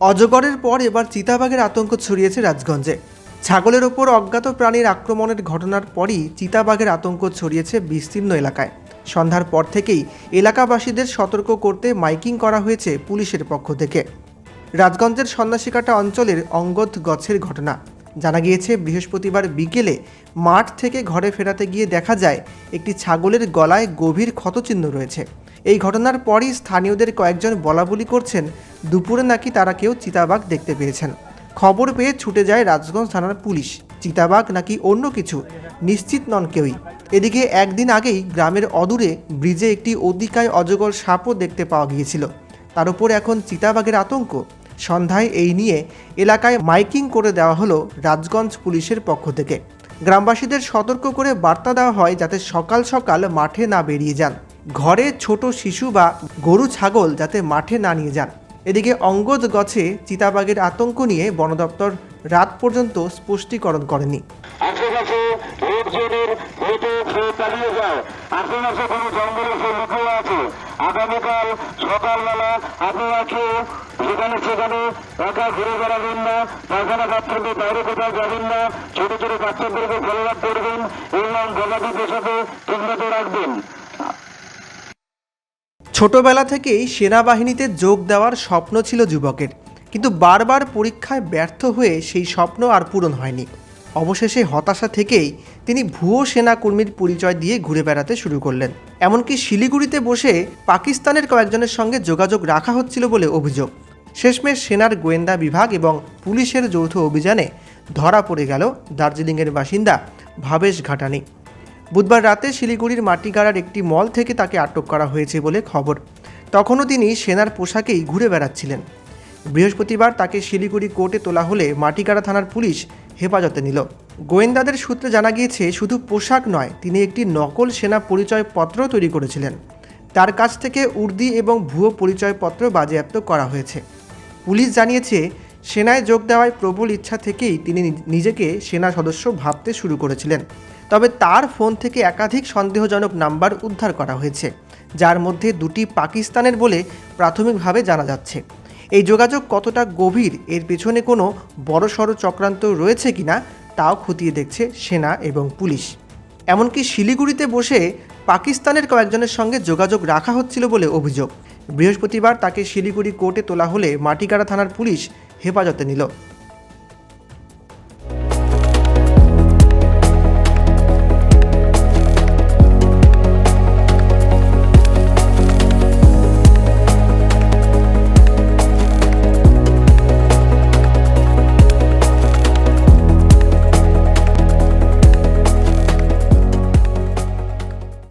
অজগরের পর এবার চিতাবাঘের আতঙ্ক ছড়িয়েছে রাজগঞ্জে। ছাগলের ওপর অজ্ঞাত প্রাণীর আক্রমণের ঘটনার পরই চিতাবাঘের আতঙ্ক ছড়িয়েছে বিস্তীর্ণ এলাকায়। সন্ধ্যার পর থেকেই এলাকাবাসীদের সতর্ক করতে মাইকিং করা হয়েছে পুলিশের পক্ষ থেকে। রাজগঞ্জের সন্ন্যাসিকাটা অঞ্চলের অঙ্গদ গছের ঘটনা। জানা গিয়েছে, বৃহস্পতিবার বিকেলে মাঠ থেকে ঘরে ফেরাতে গিয়ে দেখা যায়, একটি ছাগলের গলায় গভীর ক্ষতচিহ্ন রয়েছে। এই ঘটনার পরই স্থানীয়দের কয়েকজন বলাবলি করছেন, দুপুরে নাকি তারা কেউ চিতাবাঘ দেখতে পেয়েছেন। খবর পেয়ে ছুটে যায় রাজগঞ্জ থানার পুলিশ। চিতাবাঘ নাকি অন্য কিছু? নিশ্চিত নন কেউই। এদিকে একদিন আগেই গ্রামের অদূরে ব্রিজে একটি অতিকায় অজগর সাপও দেখতে পাওয়া গিয়েছিল। তার উপর এখন চিতাবাঘের আতঙ্ক। সন্ধ্যায় এই নিয়ে এলাকায় মাইকিং করে দেওয়া হলো রাজগঞ্জ পুলিশের পক্ষ থেকে। গ্রামবাসীদের সতর্ক করে বার্তা দেওয়া হয় যাতে সকাল সকাল মাঠে না বেরিয়ে যান। ঘরে ছোট শিশু বা গরু ছাগল যাতে মাঠে না নিয়ে যান। এদিকে অঙ্গদ গছে চিতাবাঘের আতঙ্ক নিয়ে বন দপ্তর রাত পর্যন্ত স্পষ্টীকরণ করেনি। লোকজনের হেঁটে সে চালিয়ে যায়। আশেপাশে কোনো জঙ্গলে সে লুকিয়ে আছে। আগামীকাল সকালবেলা আপনারা কেউ যেখানে সেখানে একা ঘুরে বেড়াবেন না পায়খানা বাথরুমে বাইরে কোথাও যাবেন না, ছোট ছোট বাচ্চাদেরকে ফলো আপ করবেন এবং গবাদি পশুকে ঠিকমতো রাখবেন। ছোটবেলা থেকেই সেনাবাহিনীতে যোগ দেওয়ার স্বপ্ন ছিল যুবকের। কিন্তু বারবার পরীক্ষায় ব্যর্থ হয়ে সেই স্বপ্ন আর পূরণ হয়নি। অবশেষে হতাশা থেকেই তিনি ভুয়ো সেনাকর্মীর পরিচয় দিয়ে ঘুরে বেড়াতে শুরু করলেন। এমনকি শিলিগুড়িতে বসে পাকিস্তানের কয়েকজনের সঙ্গে যোগাযোগ রাখা হচ্ছিল বলে অভিযোগ। শেষমেশ সেনার গোয়েন্দা বিভাগ এবং পুলিশের যৌথ অভিযানে ধরা পড়ে গেল দার্জিলিংয়ের বাসিন্দা ভাবেশ ঘাটানি। বুধবার রাতে শিলিগুড়ির মাটিগাড়ার একটি মল থেকে তাকে আটক করা হয়েছে বলে খবর। তখনও তিনি সেনার পোশাকেই ঘুরে বেড়াচ্ছিলেন। বৃহস্পতিবার তাকে শিলিগুড়ি কোর্টে তোলা হলে মাটিগাড়া থানার পুলিশ হেফাজতে নিল। গোয়েন্দাদের সূত্রে জানা গিয়েছে, শুধু পোশাক নয়, তিনি একটি নকল সেনা পরিচয়পত্র তৈরি করেছিলেন। তার কাছ থেকে উর্দি এবং ভুয়ো পরিচয়পত্র বাজেয়াপ্ত করা হয়েছে। পুলিশ জানিয়েছে, সেনায় যোগ দেওয়ায় প্রবল ইচ্ছা থেকেই তিনি নিজেকে সেনা সদস্য ভাবতে শুরু করেছিলেন। তবে তার ফোন থেকে একাধিক সন্দেহজনক নাম্বার উদ্ধার করা হয়েছে, যার মধ্যে দুটি পাকিস্তানের বলে প্রাথমিকভাবে জানা যাচ্ছে। এই যোগাযোগ কতটা গভীর? এর পেছনে কোনো বড়সড় চক্রান্ত রয়েছে কিনা? তাও খতিয়ে দেখছে সেনা এবং পুলিশ। এমনকি শিলিগুড়িতে বসে পাকিস্তানের কয়েকজনের সঙ্গে যোগাযোগ রাখা হচ্ছিল বলে অভিযোগ। বৃহস্পতিবার তাকে শিলিগুড়ি কোর্টে তোলা হলে মাটিগাড়া থানার পুলিশ হেফাজতে নিল।